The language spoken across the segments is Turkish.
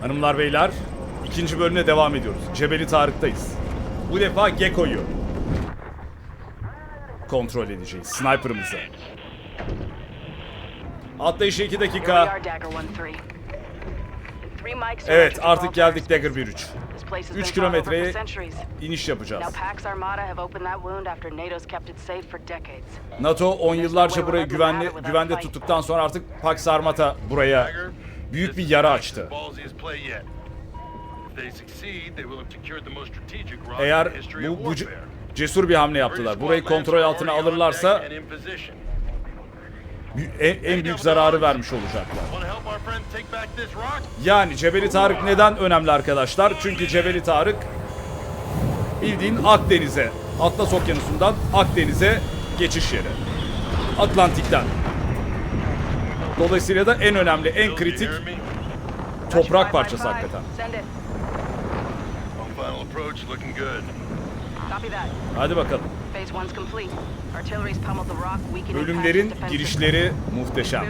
Hanımlar beyler, ikinci bölümüne devam ediyoruz. Cebeli Tarık'tayız. Bu defa Gekko'yu kontrol edeceğiz. Sniper'ımızı. Atlayışı 2 Here we dakika. are, Dagger 1-3. Three mics are Evet, artık geldik. Dagger 1-3. This place has 3 been kilometreye iniş yapacağız. NATO 10 yıllarca burayı güvenli, güvende tuttuktan sonra artık Pax Armata buraya büyük bir yara açtı. Eğer bu, bu ce- cesur bir hamle yaptılar. Burayı kontrol altına alırlarsa en, en büyük zararı vermiş olacaklar. Yani Cebeli Tarık neden önemli arkadaşlar? Çünkü Cebeli Tarık bildiğin Akdeniz'e, Atlas Okyanusu'ndan Akdeniz'e geçiş yeri. Atlantik'ten. Dolayısıyla da en önemli, en kritik toprak parçası hakikaten. Hadi bakalım. Bölümlerin girişleri muhteşem.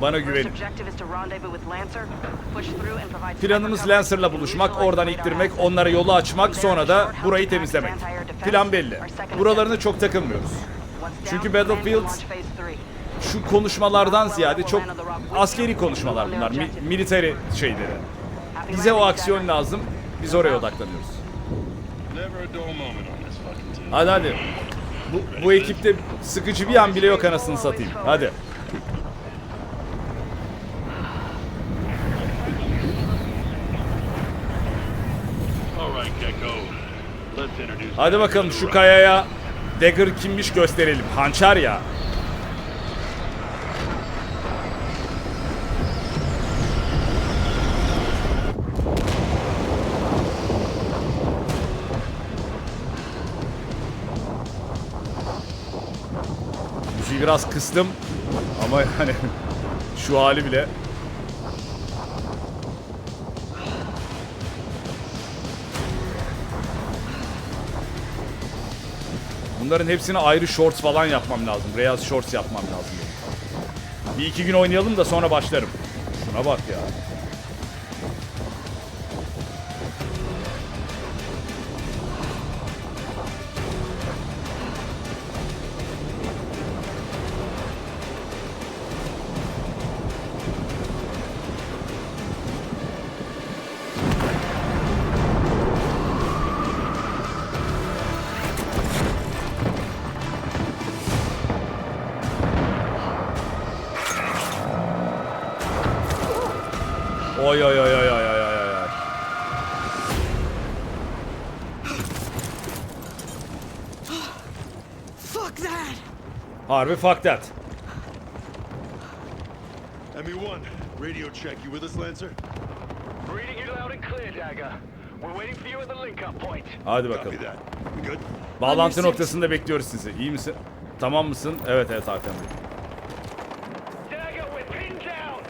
Bana güvenin. Planımız Lancer'la buluşmak, oradan ittirmek, onlara yolu açmak, sonra da burayı temizlemek. Plan belli. Objective. çok takılmıyoruz. Çünkü Battlefield Şu konuşmalardan ziyade çok askeri konuşmalar bunlar. Mi- military şeyleri. Bize o aksiyon lazım. Biz oraya odaklanıyoruz. Hadi hadi. Bu, bu ekipte sıkıcı bir an bile yok anasını satayım. Hadi. Hadi bakalım şu kayaya Dagger kimmiş gösterelim. Hançer ya. Biraz kıstım ama yani şu hali bile Bunların hepsine ayrı shorts falan yapmam lazım. Real shorts yapmam lazım. Bir iki gün oynayalım da sonra başlarım. Şuna bak ya. Harbi fuck that. ME1, radio check. You with us, Lancer? Reading you loud and clear, Dagger. We're waiting for you at the link-up point. Hadi Copy bakalım. that. We good? Bağlantı noktasında bekliyoruz sizi. İyi misin? Tamam mısın? Evet evet Hakan Bey. Dagger, we're pinned down.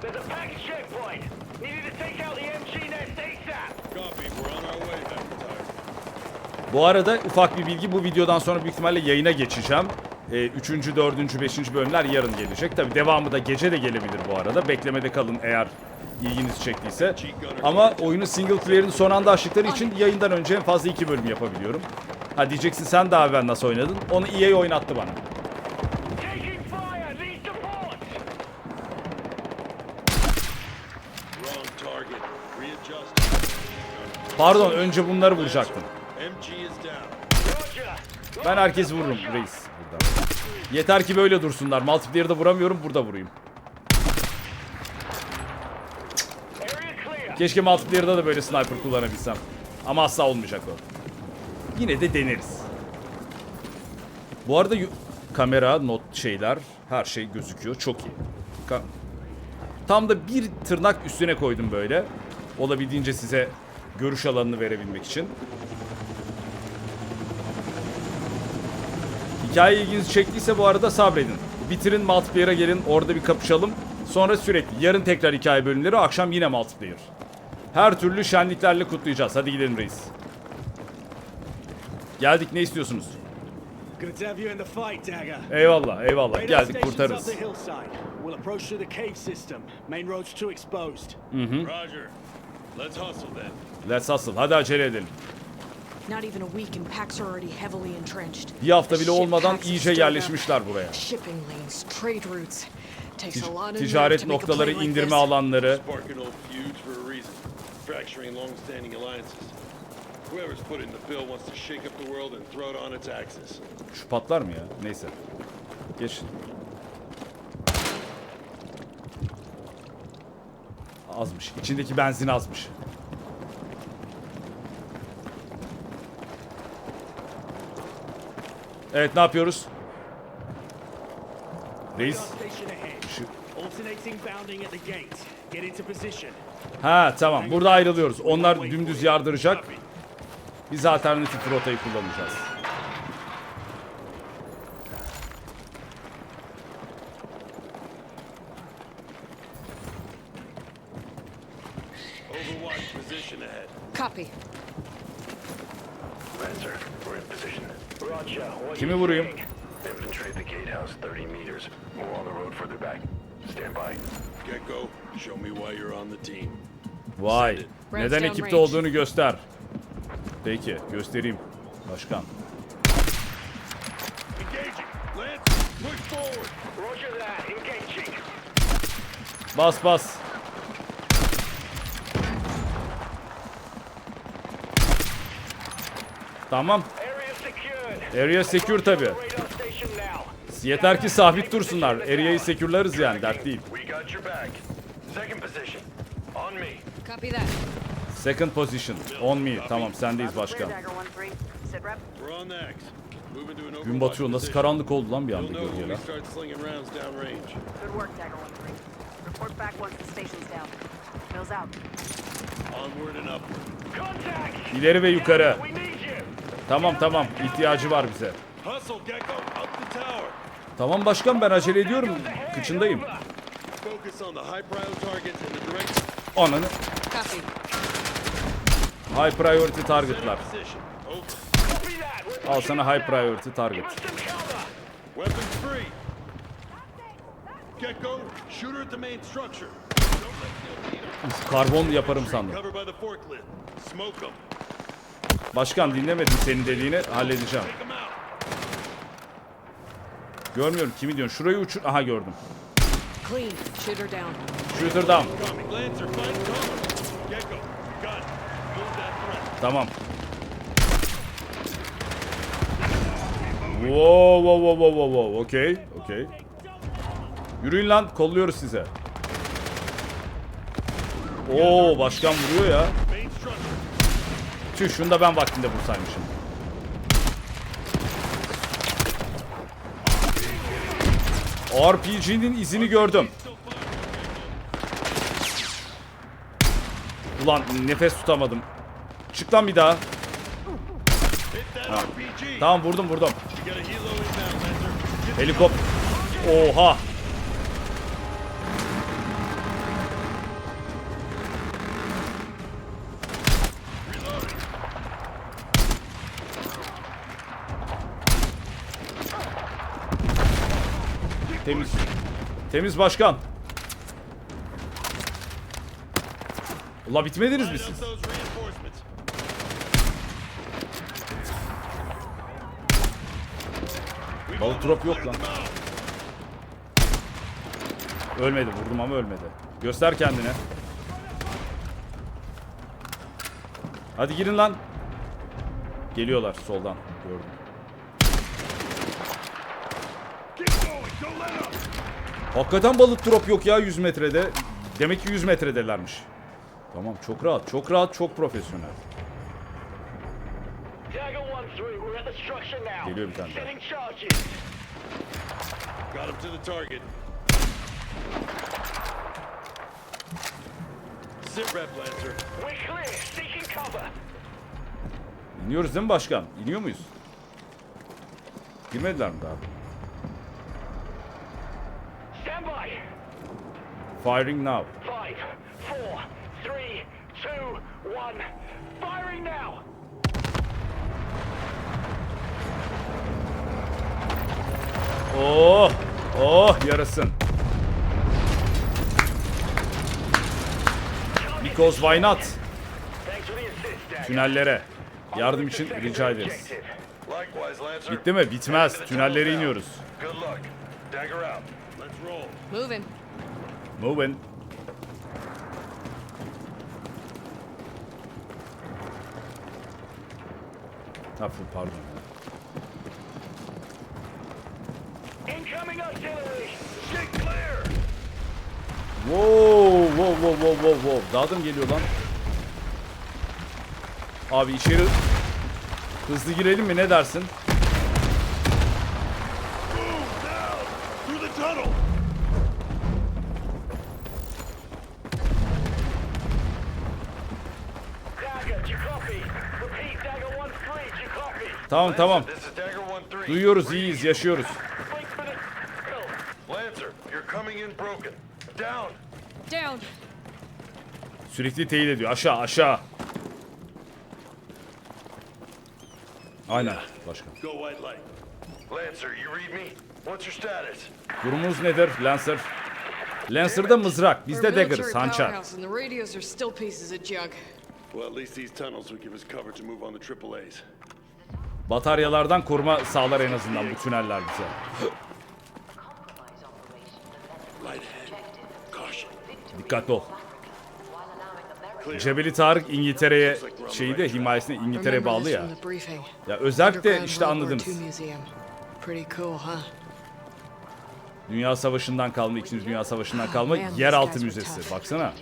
There's a package checkpoint. Needed to take out the MG nest ASAP. Copy. We're on our way, McIntyre. Bu arada ufak bir bilgi bu videodan sonra büyük ihtimalle yayına geçeceğim. Ee, üçüncü, dördüncü, beşinci bölümler yarın gelecek. Tabi devamı da gece de gelebilir bu arada. Beklemede kalın eğer ilginizi çektiyse. Ama oyunu single player'ın son anda açtıkları için yayından önce en fazla iki bölüm yapabiliyorum. Ha diyeceksin sen daha evvel nasıl oynadın? Onu EA oynattı bana. Pardon önce bunları vuracaktım. Ben herkes vururum reis. Buradan. Yeter ki böyle dursunlar. Multiplayer'da vuramıyorum burada vurayım. Keşke multiplayer'da da böyle sniper kullanabilsem. Ama asla olmayacak o. Yine de deneriz. Bu arada kamera, not şeyler, her şey gözüküyor. Çok iyi. Ka- Tam da bir tırnak üstüne koydum böyle. Olabildiğince size görüş alanını verebilmek için. Hikaye ilginizi çektiyse bu arada sabredin. Bitirin multiplayer'a gelin orada bir kapışalım. Sonra sürekli yarın tekrar hikaye bölümleri akşam yine multiplayer. Her türlü şenliklerle kutlayacağız. Hadi gidelim reis. Geldik ne istiyorsunuz? Good to have you in the fight, Dagger. Eyvallah eyvallah geldik kurtarırız. hustle then. Let's hustle hadi acele edelim. Not even a week and packs are already heavily entrenched. Bir hafta bile olmadan iyice yerleşmişler buraya. Shipping lanes, trade routes. Takes a lot of nerve Ticaret noktaları, indirme alanları. Sparking old feuds for a reason. Fracturing long-standing alliances. Whoever's putting the bill wants to shake up the world and throw it on its axis. Şu patlar mı ya? Neyse. Geç. Azmış. İçindeki benzin azmış. Evet ne yapıyoruz? Reis. Radar station ahead. Şu- Alternating bounding at the gate. Get into position. Ha tamam burada ayrılıyoruz. Onlar dümdüz yardıracak. Biz alternatif rotayı kullanacağız. Overwatch position ahead. Copy. Lancer, we're in position. Roger. What Kimi you vurayım? seeing? Infiltrate the gatehouse 30 meters. More on the road further back. Stand by. Gecko, show me why you're on the team. Vay. Neden ekipte olduğunu göster. Peki göstereyim. Başkan. Bas bas. Tamam. Area secure tabi. Yeter ki sabit dursunlar. Area'yı secure'larız yani dert değil. Second position. On me. Copy that. Second position. On me. Tamam sendeyiz başkan. Dagger 1-3. Sit rep. We're on the axe. Moving to an Gün batıyor. Nasıl karanlık oldu lan bir anda gölgeler. start slinging rounds downrange. Good work, Dagger 1-3. Report back once the station's down. Mills out. Onward and upward. Contact. İleri ve yukarı. Tamam tamam. İhtiyacı var bize. Tamam başkan ben acele ediyorum. Kıçındayım. Ananı. High priority targetlar. Al sana high priority target. Uf, karbon yaparım sandım. Cover by the forklift. Smoke them. Başkan dinlemedim senin dediğini halledeceğim. Görmüyorum kimi diyorsun. Şurayı uçur. Aha gördüm. Clean. Shooter down. Shooter down. Tamam. Wow wow wow wow wow wow. Okey. Okey. Yürüyün lan. Kolluyoruz size. Oo başkan vuruyor ya. Tüh şunu da ben vaktinde vursaymışım. RPG'nin izini gördüm. Ulan nefes tutamadım. Çık lan bir daha. RPG. Tamam vurdum vurdum. You got a helo inbound, Lancer. Get Helikop. Oha. Temiz başkan. Ula bitmediniz mi siz? Balık drop yok lan. Ölmedi vurdum ama ölmedi. Göster kendini. Hadi girin lan. Geliyorlar soldan. Gördüm. Hakikaten balık drop yok ya 100 metrede. Demek ki 100 metredelermiş. Tamam çok rahat. Çok rahat, çok profesyonel. Dagger 1-3. We're at the structure now. Geliyor bir tane daha. İniyoruz değil mi başkan? İniyor muyuz? Girmediler mi daha? Stand by. Firing now. Five, four, three, two, one. Firing now. Oh. Oh yarasın. Because why not? Tünellere. Yardım için rica ederiz. Bitti mi? Bitmez. Tünellere iniyoruz. Moving. Moving. Ha fu- pardon. Incoming artillery. Get clear. Wow, wow, wow, wow, wow, wow. Daha da mı geliyor lan? Abi içeri hızlı girelim mi ne dersin? Through the tunnel. Tamam tamam. This is Dagger 1-3. Duyuyoruz, iyiyiz, yaşıyoruz. Wait for the kill. Lancer, you're coming in broken. Down. Down. Sürekli teyit ediyor. Aşağı, aşağı. Aynen başkan. Go white light. Lancer, you read me? What's your status? Durumunuz nedir Lancer? Lancer'da mızrak, bizde Dagger, hançer. Well, at least these tunnels will give us cover to move on the triple A's. Bataryalardan koruma sağlar en azından bu tüneller bize. Dikkatli ol. Cebeli Tarık İngiltere'ye şeyi de himayesine Remember bağlı ya. Ya özellikle işte anladınız. Dünya Savaşı'ndan kalma, İkinci Dünya Savaşı'ndan kalma yeraltı müzesi. Baksana.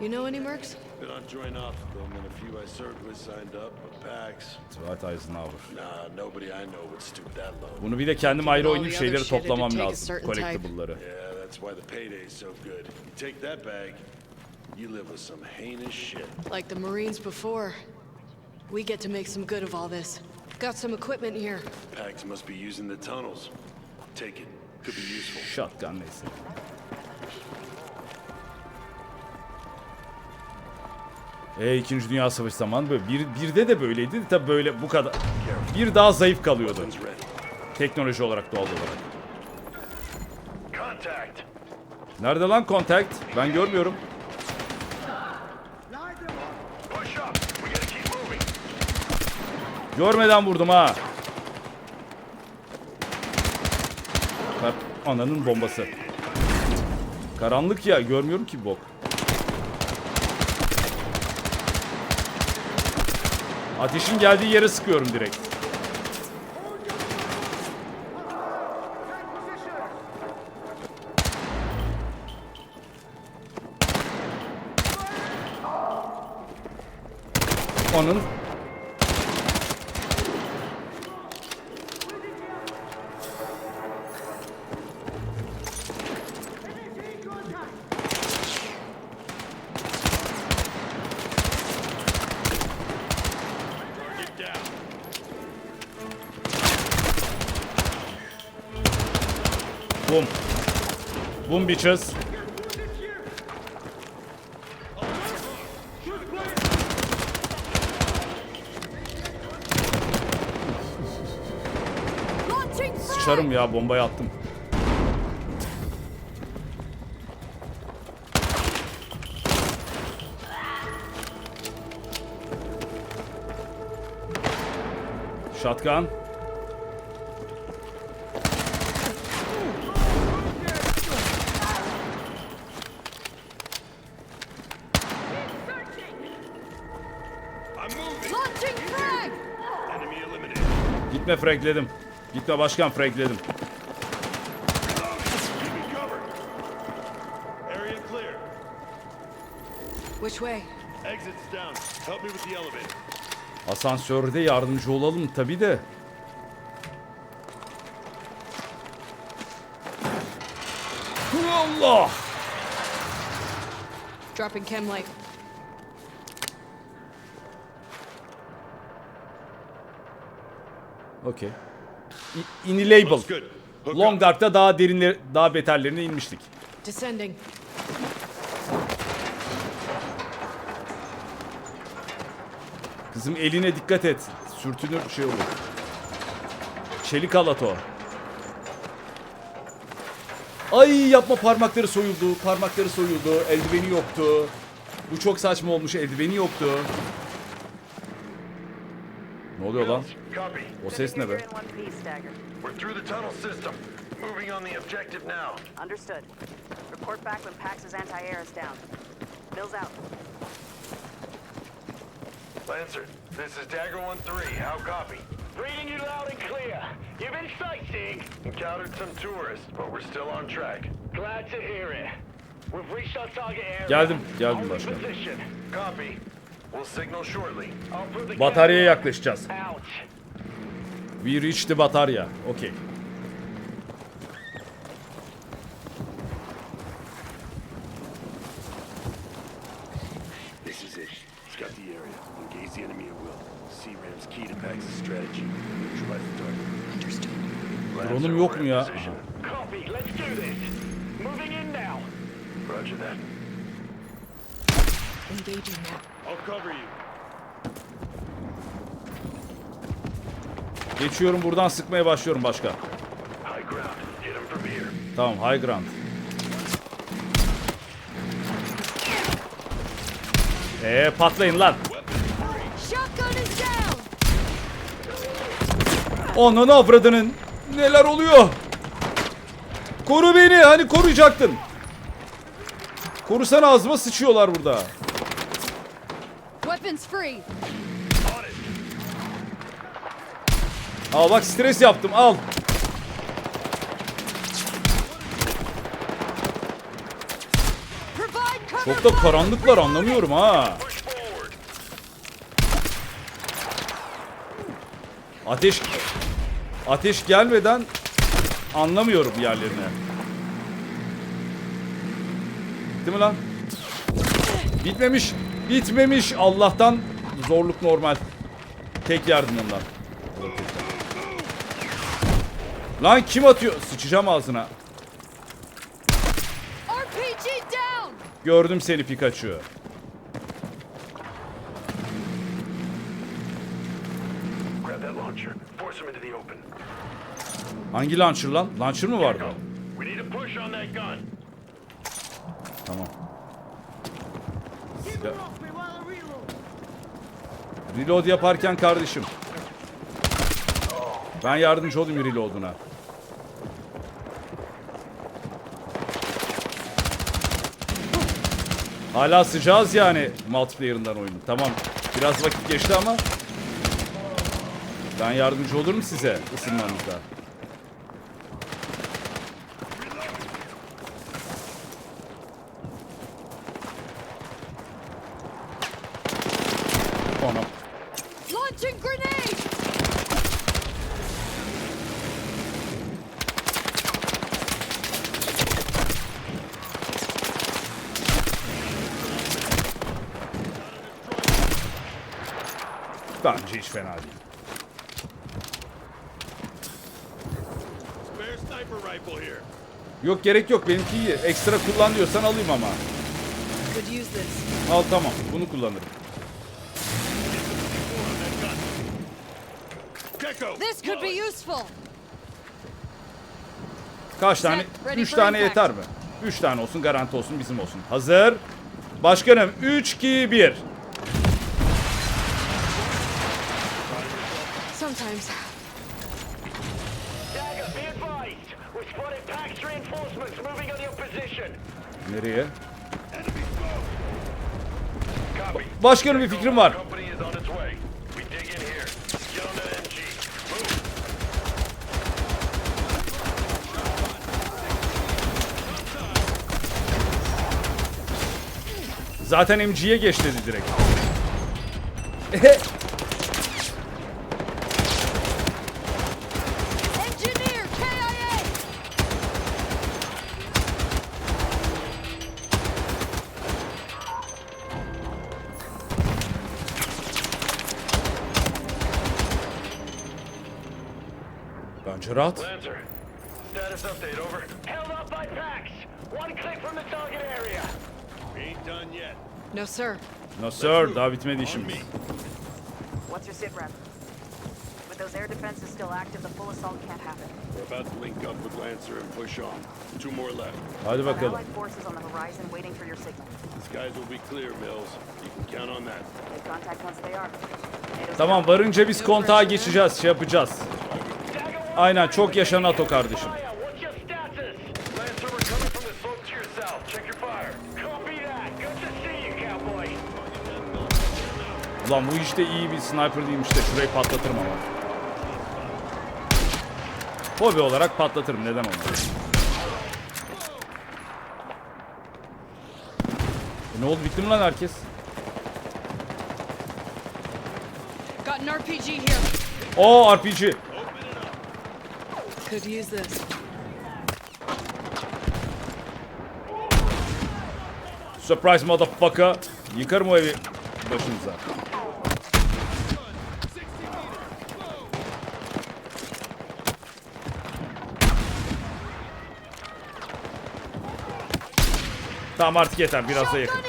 No PMCs back in their day. You know any mercs? Been on joint ops with them, and a few I served with signed up, but Pax, Dwight Eisenhower. nah, nobody I know would stoop that low. Bunu bir de kendim ayrı All oynayıp şeyleri shit had to toplamam lazım. Collectible'ları. Yeah, that's why the payday's so good. You take that bag, you live with some heinous shit. Like the Marines before. We get to make some good of all this. Got some equipment here. Pax must be using the tunnels. Take it. Could be useful. Shotgun neyse. E, İkinci Dünya Savaşı zamanı böyle. Bir, birde de böyleydi. Tabi böyle bu kadar. Bir daha zayıf kalıyordu. Teknoloji olarak doğal olarak. Nerede lan contact? Ben görmüyorum. Görmeden vurdum ha. Kar Ananın bombası. Karanlık ya görmüyorum ki bok. Ateşin geldiği yere sıkıyorum direkt. Boom bitches. Sıçarım ya bombayı attım. Shotgun. Gitme frankledim. Gitme başkan frankledim. Which way? Exits down. Help me with the elevator. Asansörde yardımcı olalım tabi de. Allah! Dropping chem light. Okey. İ- Inilable. Looks good. Hook Long. Dark'ta daha derinler, daha beterlerine inmiştik. Descending. Kızım eline dikkat et. Sürtünür şey olur. Çelik halat o. Ay yapma parmakları soyuldu. Parmakları soyuldu. Eldiveni yoktu. Bu çok saçma olmuş. Eldiveni yoktu. Ne oluyor lan? Copy. O ses ne be? You're in one piece, Stagger. We're through the tunnel system. Moving on the objective now. Understood. Report back when Pax's anti-air is down. Mills out. Lancer, this is Dagger 1-3. How copy? Reading you loud and clear. You've been sightseeing. Encountered some tourists, but we're still on track. Glad to hear it. We've reached our target area. Geldim, geldim Hold başkanım. position. Copy. We'll signal shortly. I'll put the Bataryaya yaklaşacağız. We reached the batarya. Okey. This is it. Scout the area. Engage the enemy at will. C-Ram's key to Pax's strategy. Neutralize the target. Understood. Lancer, Drone'um yok mu ya? position. Copy. Let's do this. Moving in now. Roger that. Engaging now. I'll cover you. Geçiyorum buradan sıkmaya başlıyorum başka. High ground. Hit him from here. Tamam high ground. Ee patlayın lan. Shotgun is down! Ananı avradının. Neler oluyor? Koru beni. Hani koruyacaktın. Korusana ağzıma sıçıyorlar burada. Weapons free! Al bak stres yaptım al. Çok da karanlıklar anlamıyorum ha. Ateş ateş gelmeden anlamıyorum yerlerini. Değil mi lan? Bitmemiş. Bitmemiş. Allah'tan zorluk normal. Tek yardım ondan. Lan kim atıyor? Sıçacağım ağzına. RPG down! Gördüm seni Pikachu. Grab that launcher. Force him into the open. Hangi launcher lan? Launcher mı vardı? Tamam. Ya- Reload yaparken kardeşim. Ben yardımcı olayım reload'una. Hala sıcağız yani multiplayer'ından oyunu. Tamam. Biraz vakit geçti ama ben yardımcı olurum size ısınmanızda. Anam. Launching grenade! Bence hiç fena değil. Spare sniper rifle here. Yok gerek yok benimki iyi. Ekstra kullan diyorsan alayım ama. Could use this. Al tamam bunu kullanırım. This could be useful! Kaç tane? ready 3 for tane impact. yeter mi? 3 tane olsun garanti olsun bizim olsun. Hazır. Başkanım 3 2 1. Sometimes. Dagger, be advised. We've spotted Pax reinforcements moving on your position. Nereye? Copy. Başkanım bir fikrim var. Company is on its way. We dig in here. Get on that MG. Move. Zaten MG'ye geç dedi direkt. Engineer KIA! Bence rahat. Status update, over. Held up by Pax. One click from the target area. We ain't done yet. No, sir. No sir daha bitmedi işimiz. What's your sit rep? With those air defenses still active, the full assault can't happen. We're about to link up with Lancer and push on. Two more left. Hadi bakalım. allied forces on the horizon waiting for your signal. The skies will be clear, Mills. You can count on that. Make contact once they are. Tamam varınca biz kontağa geçeceğiz. Şey yapacağız. Aynen çok yaşa NATO kardeşim. Ulan bu işte iyi bir sniper değilmiş de şurayı patlatırım ama. Hobi olarak patlatırım neden olmaz. E ne oldu bitti mi lan herkes? Got an RPG here. Oo RPG. Could use this. Surprise motherfucker. Yıkarım o evi başınıza. Tamam artık yeter. Biraz da yakın.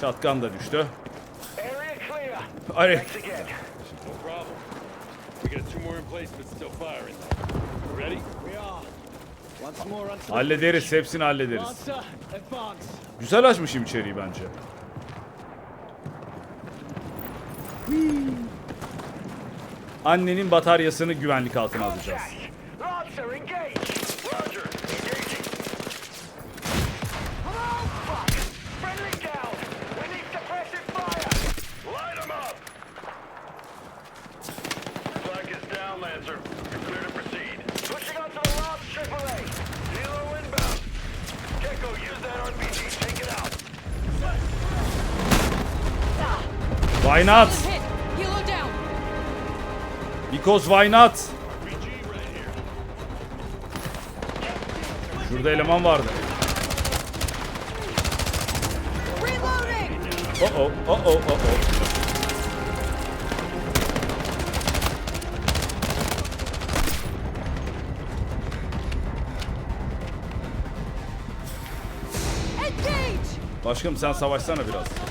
Shotgun da düştü. The hallederiz hepsini hallederiz. Güzel açmışım içeriği bence. Annenin bataryasını güvenlik altına alacağız. Lancer, engage. Roger. Engaging. Fuck. Friendly down. We need suppressive fire. Light 'em up! Flag is down, Lancer. You're clear to proceed. Pushing onto the last AAA. Helo inbound. Gecko, use that RPG. Take it out. Why not? Because why not? Şurada eleman vardı. Oh oh oh oh oh oh. Başkanım sen savaşsana biraz.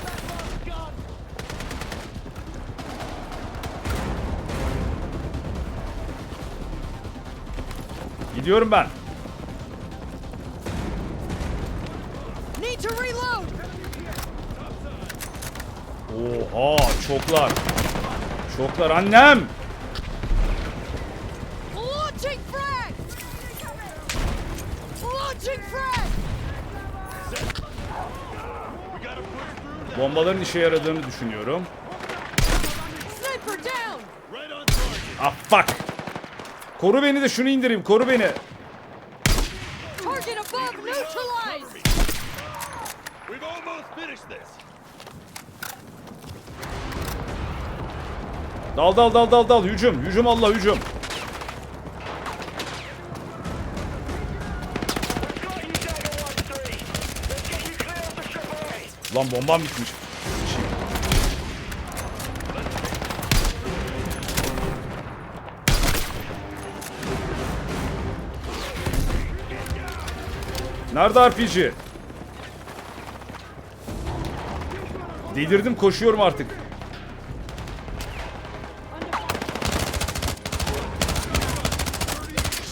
Gidiyorum ben. Need to reload! Oha çoklar. Çoklar annem. Bombaların işe yaradığını düşünüyorum. Ah fuck. Koru beni de şunu indireyim. Koru beni. Dal dal dal dal dal. Hücum. Hücum Allah hücum. Got you, Dagger 1-3. Let's get you clear of the AAA. Lan bombam bitmiş. Nerede RPG? Delirdim koşuyorum artık.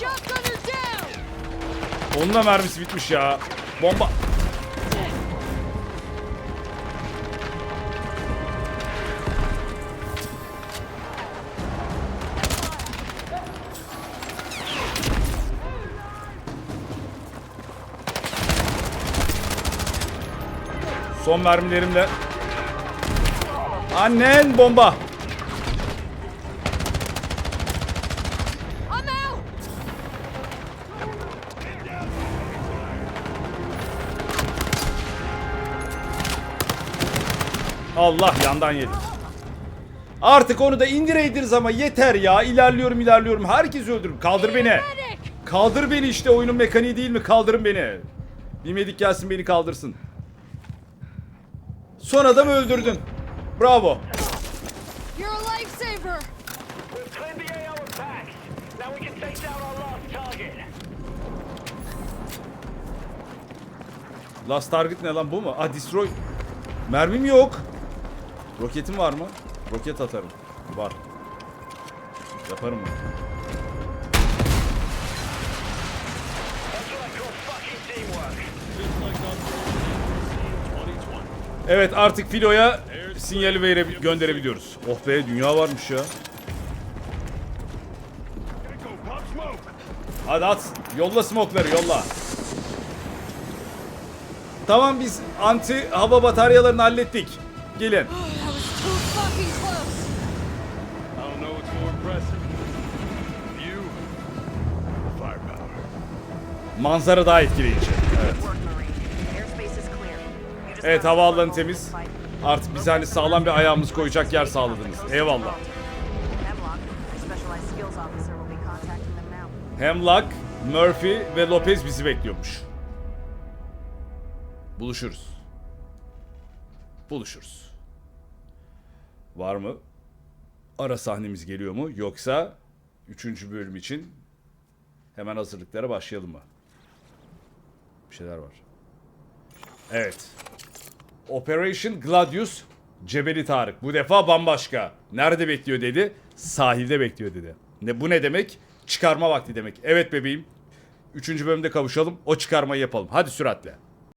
Shotgunner down! Onun da mermisi bitmiş ya. Bomba. Son mermilerimle. Annen bomba. Allah yandan yedim. Artık onu da indireydiniz ama yeter ya. İlerliyorum ilerliyorum. Herkes öldürürüm. Kaldır beni. Kaldır beni işte oyunun mekaniği değil mi? Kaldırın beni. Bir medik gelsin beni kaldırsın. Son adamı öldürdün. Bravo. You're a lifesaver! We've cleared the AO of packs. Now we can take down our last target. Last target ne lan bu mu? Ah destroy. Mermim yok. Roketim var mı? Roket atarım. Var. Yaparım bunu. Evet artık filoya sinyali vere gönderebiliyoruz. Oh be dünya varmış ya. Hadi at. Yolla smoke'ları yolla. Tamam biz anti hava bataryalarını hallettik. Gelin. Manzara daha etkileyici. Evet. Evet havaalanı temiz. Artık bize hani sağlam bir ayağımız koyacak yer sağladınız. Eyvallah. Hemlock, Murphy ve Lopez bizi bekliyormuş. Buluşuruz. Buluşuruz. Var mı? Ara sahnemiz geliyor mu? Yoksa 3. bölüm için hemen hazırlıklara başlayalım mı? Bir şeyler var. Evet. Operation Gladius Cebeli Tarık. Bu defa bambaşka. Nerede bekliyor dedi? Sahilde bekliyor dedi. Ne bu ne demek? Çıkarma vakti demek. Evet bebeğim. Üçüncü bölümde kavuşalım. O çıkarmayı yapalım. Hadi süratle.